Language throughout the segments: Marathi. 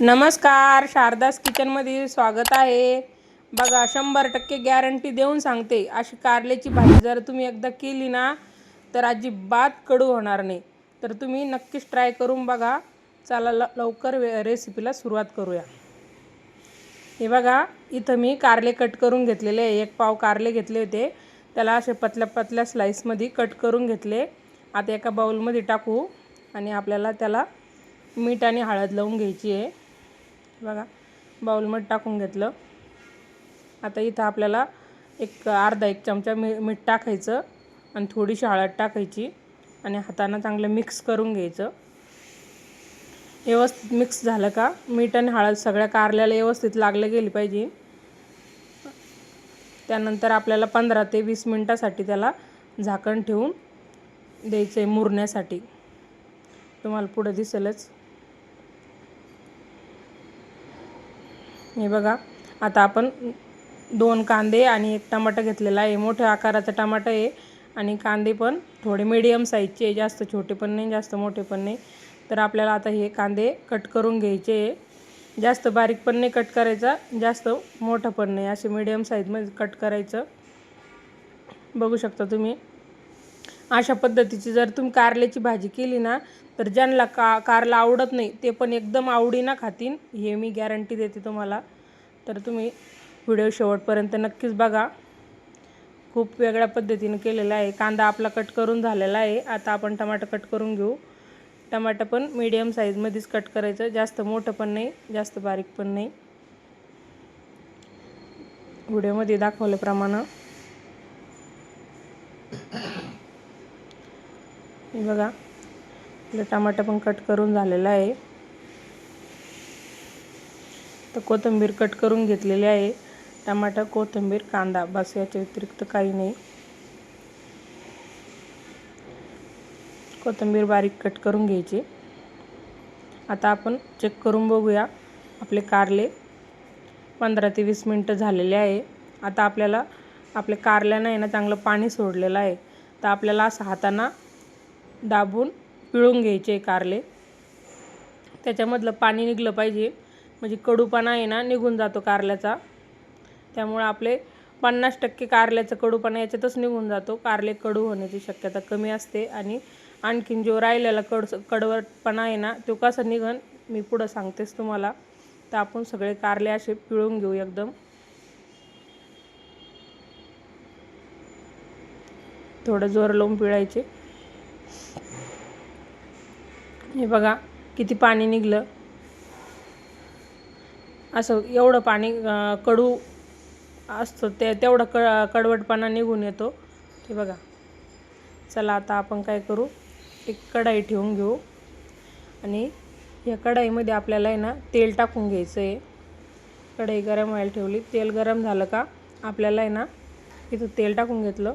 नमस्कार शारदास किचनमध्ये स्वागत आहे. बघा शंभर टक्के गॅरंटी देऊन सांगते अशी कारल्याची भाजी जर तुम्ही एकदा केली ना तर अजिबात कडू होणार नाही. तर तुम्ही नक्कीच ट्राय करून बघा. चला ल लवकर वे रेसिपीला सुरुवात करूया. हे बघा इथं मी कारले कट करून घेतलेले आहे. एक पाव कारले घेतले होते. त्याला असे पतल्या पतल्या स्लाईसमध्ये कट करून घेतले. आता एका बाउलमध्ये टाकू आणि आपल्याला त्याला मीठ आणि हळद लावून घ्यायची आहे. बघा बाउलमध्ये टाकून घेतलं. आता इथं आपल्याला एक अर्धा एक चमचा मी मीठ टाकायचं आणि थोडीशी हळद टाकायची आणि हातानं चांगलं मिक्स करून घ्यायचं. व्यवस्थित मिक्स झालं का? मीठ आणि हळद सगळ्या कारल्याला व्यवस्थित लागलं गेली पाहिजे. त्यानंतर आपल्याला पंधरा ते वीस मिनटासाठी त्याला झाकण ठेवून द्यायचं आहे मुरण्यासाठी. तुम्हाला पुढं दिसेलच. हे बघा. आता आपण दोन कांदे आणि एक टमाटा घेतलेला आहे. मोठ्या आकाराचा टमाटा आहे आणि कांदे पण थोडे मीडियम साईजचे जास्त छोटे पण नाही जास्त मोठे पण नाही. तर आपल्याला आता हे कांदे कट करून घ्यायचे आहे. जास्त बारीक पण नाही कट करायचा जास्त मोठं पण नाही. असे मीडियम साईजमध्ये कट करायचं. बघू शकता तुम्ही. अशा पद्धतीची जर तुम्ही कारल्याची भाजी केली ना तर ज्यांना का कारला आवडत नाही ते पण एकदम आवडीनं खातीन. हे मी गॅरंटी देते तुम्हाला. तर तुम्ही व्हिडिओ शेवटपर्यंत नक्कीच बघा. खूप वेगळ्या पद्धतीनं केलेला आहे. कांदा आपला कट करून झालेला आहे. आता आपण टमाटर कट करून घेऊ. टमाटर पण मीडियम साईजमध्येच कट करायचं. जास्त मोठं पण नाही जास्त बारीक पण नाही. व्हिडिओमध्ये दाखवल्याप्रमाणे बघा. आपलं टमाटर पण कट करून झालेलं आहे. तर कोथिंबीर कट करून घेतलेली आहे. टमाटर कोथिंबीर कांदा बस याच्या व्यतिरिक्त काही नाही. कोथिंबीर बारीक कट करून घ्यायची. आता आपण चेक करून बघूया. आपले कारले पंधरा ते वीस मिनटं झालेले आहे. आता आपल्याला आपल्या कारल्यानं आहे ना चांगलं पाणी सोडलेलं आहे. तर आपल्याला असं हाताना दाबून पिळून घ्यायचे कारले. त्याच्यामधलं पाणी निघलं पाहिजे. म्हणजे कडूपणा आहे ना निघून जातो कारल्याचा. त्यामुळं आपले पन्नास टक्के कारल्याचा कडूपणा याच्यातच निघून जातो. कारले कडू होण्याची शक्यता कमी असते आणि आणखीन जो राहिलेला कड कडवटपणा आहे ना तो कसा निघन मी पुढं सांगतेच तुम्हाला. तर आपण सगळे कारले असे पिळून घेऊ एकदम. थोडं जोर लावून पिळायचे. हे बघा किती पाणी निघलं. असं एवढं पाणी कडू असतं ते तेवढं क कडवटपणा निघून येतो. ते बघा. चला आता आपण काय करू? एक कढाई ठेवून घेऊ. आणि या कढाईमध्ये आपल्याला आहे ना तेल टाकून घ्यायचं आहे कढई गरम व्हायला ठेवली. तेल गरम झालं का आपल्याला आहे ना इथं तेल टाकून घेतलं.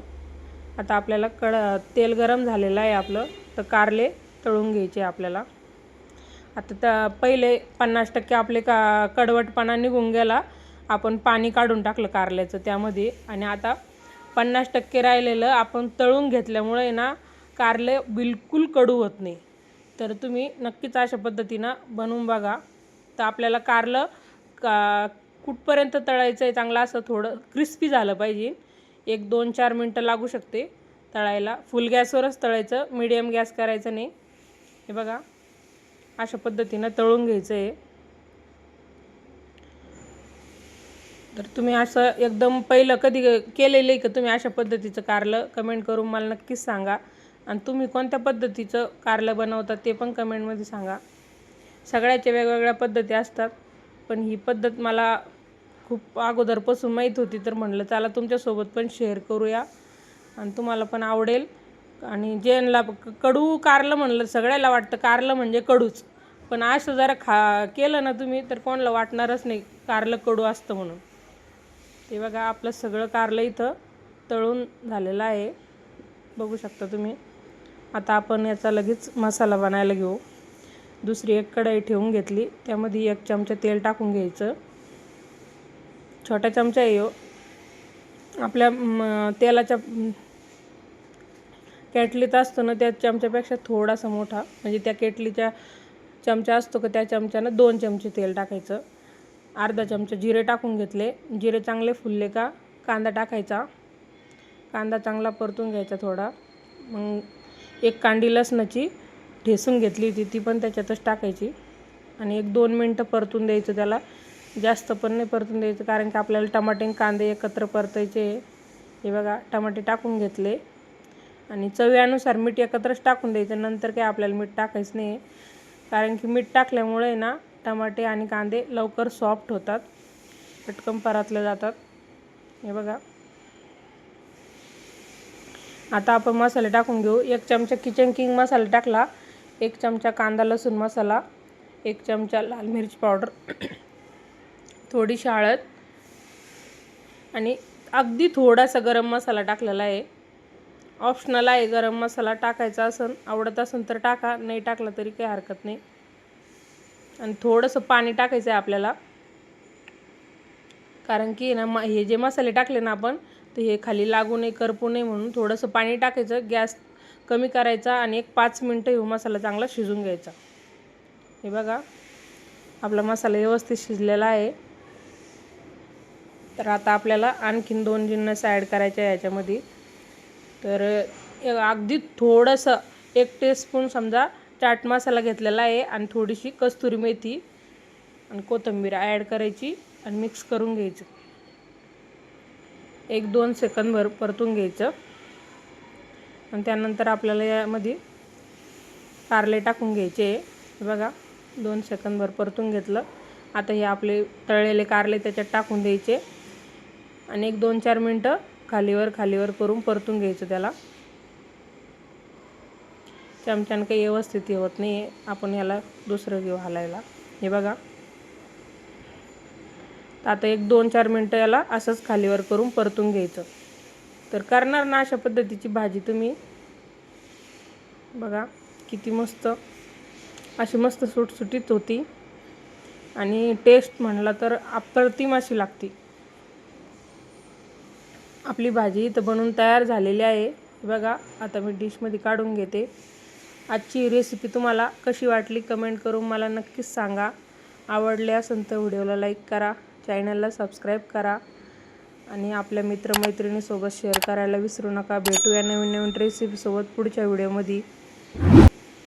आता आपल्याला कड तेल गरम झालेलं आहे आपलं. तर कारले तळून घ्यायचे आपल्याला. आता त्या पहिले पन्नास टक्के आपले का कडवटपणा निघून गेला. आपण पाणी काढून टाकलं कारल्याचं त्यामध्ये. आणि आता पन्नास टक्के राहिलेलं आपण तळून घेतल्यामुळे ना कारले बिलकुल कडू होत नाही. तर तुम्ही नक्कीच अशा पद्धतीनं बनवून बघा. तर आपल्याला कारलं का कुठपर्यंत तळायचं आहे चांगलं असं थोडं क्रिस्पी झालं पाहिजे. एक दोन चार मिनटं लागू शकते तळायला. फुल गॅसवरच तळायचं मीडियम गॅस करायचं नाही. हे बघा. अशा पद्धतीनं तळून घ्यायचं आहे तर तुम्ही असं एकदम पहिलं कधी केलेलं आहे का तुम्ही अशा पद्धतीचं कारलं? कमेंट करून मला नक्कीच सांगा. आणि तुम्ही कोणत्या पद्धतीचं कारलं बनवता ते पण कमेंटमध्ये सांगा. सगळ्याच्या वेगवेगळ्या पद्धती असतात. पण ही पद्धत मला खूप अगोदरपासून माहीत होती तर म्हणलं चला तुमच्यासोबत पण शेअर करूया. आणि तुम्हाला पण आवडेल. आणि ज्यांना कडू कारलं म्हणलं सगळ्याला वाटतं कारलं म्हणजे कडूच. पण असं जरा खा केलं ना तुम्ही तर कोणाला वाटणारच नाही कारलं कडू असतं म्हणून. ते बघा आपलं सगळं कारलं इथं तळून झालेलं आहे. बघू शकता तुम्ही. आता आपण याचा लगेच मसाला बनायला घेऊ. दुसरी एक कढई ठेवून घेतली. त्यामध्ये एक चमचा तेल टाकून घ्यायचं. छोटा चमचा येऊ हो. आपल्या तेलाच्या केटलीत असतो ना त्या चमच्यापेक्षा थोडासा मोठा. म्हणजे त्या केटलीच्या चमचा असतो का त्या चमच्यानं दोन चमचे तेल टाकायचं. अर्धा चमचा जिरे टाकून घेतले. जिरे चांगले फुलले का कांदा टाकायचा. कांदा चांगला परतून घ्यायचा थोडा. मग एक कांडी लसणाची ठेसून घेतली होती ती पण त्याच्यातच टाकायची. आणि एक दोन मिनटं परतून द्यायचं त्याला. जास्त पण नाही परतून द्यायचं कारण की आपल्याला टमाटे कांदे एकत्र परतायचे. हे बघा टमाटे टाकून घेतले. आणि चवीनुसार मीठ एकत्रच टाकून द्यायचं. नंतर काय आपल्याला मीठ टाकायचं नाही. कारण की मीठ टाकल्यामुळे ना टमाटे आणि कांदे लवकर सॉफ्ट होतात. पटकन परातले जातात. हे बघा. आता आपण मसाले टाकून घेऊ. एक चमचा किचन किंग मसाला टाकला. एक चमचा कांदा लसूण मसाला. एक चमचा लाल मिरची पावडर. थोडीशी हळद आणि अगदी थोडासा गरम मसाला टाकलेला आहे. ऑप्शनल आहे गरम मसाला टाकायचा असन आवडत असेल तर टाका नाही टाकला तरी काही हरकत नाही. आणि थोडंसं पाणी टाकायचं आहे आपल्याला. कारण की ना हे जे मसाले टाकले ना आपण तर हे खाली लागू नये करपू नये म्हणून थोडंसं पाणी टाकायचं गॅस कमी करायचा आणि एक पाच मिनटं हे मसाला चांगला शिजून घ्यायचा. हे बघा आपला मसाला व्यवस्थित शिजलेला आहे. तर आता आपल्याला आणखीन दोन जिन्नस ॲड करायच्या आहे याच्यामध्ये. तर अगदी थोडंसं एक टेस्पून समजा चाट मसाला घेतलेला आहे आणि थोडीशी कस्तुरी मेथी आणि कोथिंबीर ॲड करायची आणि मिक्स करून घ्यायचं. एक दोन सेकंदभर परतून घ्यायचं. आणि त्यानंतर आपल्याला यामध्ये कारले टाकून घ्यायचे. बघा दोन सेकंदभर परतून घेतलं. आता हे आपले तळलेले कारले त्याच्यात टाकून द्यायचे. आणि एक दोन चार मिनटं खालीवर खालीवर करून परतून घ्यायचं त्याला. चमच्यानं काही व्यवस्थित हे होत नाही. आपण याला दुसरं घेऊ हालायला. हे बघा. आता एक दोन चार मिनटं याला असंच खालीवर करून परतून घ्यायचं. तर करणार ना अशा पद्धतीची भाजी तुम्ही. बघा किती मस्त. अशी मस्त सुटसुटीत होती. आणि टेस्ट म्हणला तर अप्रतिम अशी लागती. आपली भाजी इथं बनवून तयार झालेली आहे. बघा आता मी डिशमध्ये काढून घेते. आजची रेसिपी तुम्हाला कशी वाटली कमेंट करून मला नक्कीच सांगा. आवडले असेल तर व्हिडिओला लाईक करा चॅनलला सबस्क्राईब करा आणि आपल्या मित्रमैत्रिणीसोबत शेअर करायला विसरू नका. भेटूया नवीन नवीन रेसिपीसोबत पुढच्या व्हिडिओमध्ये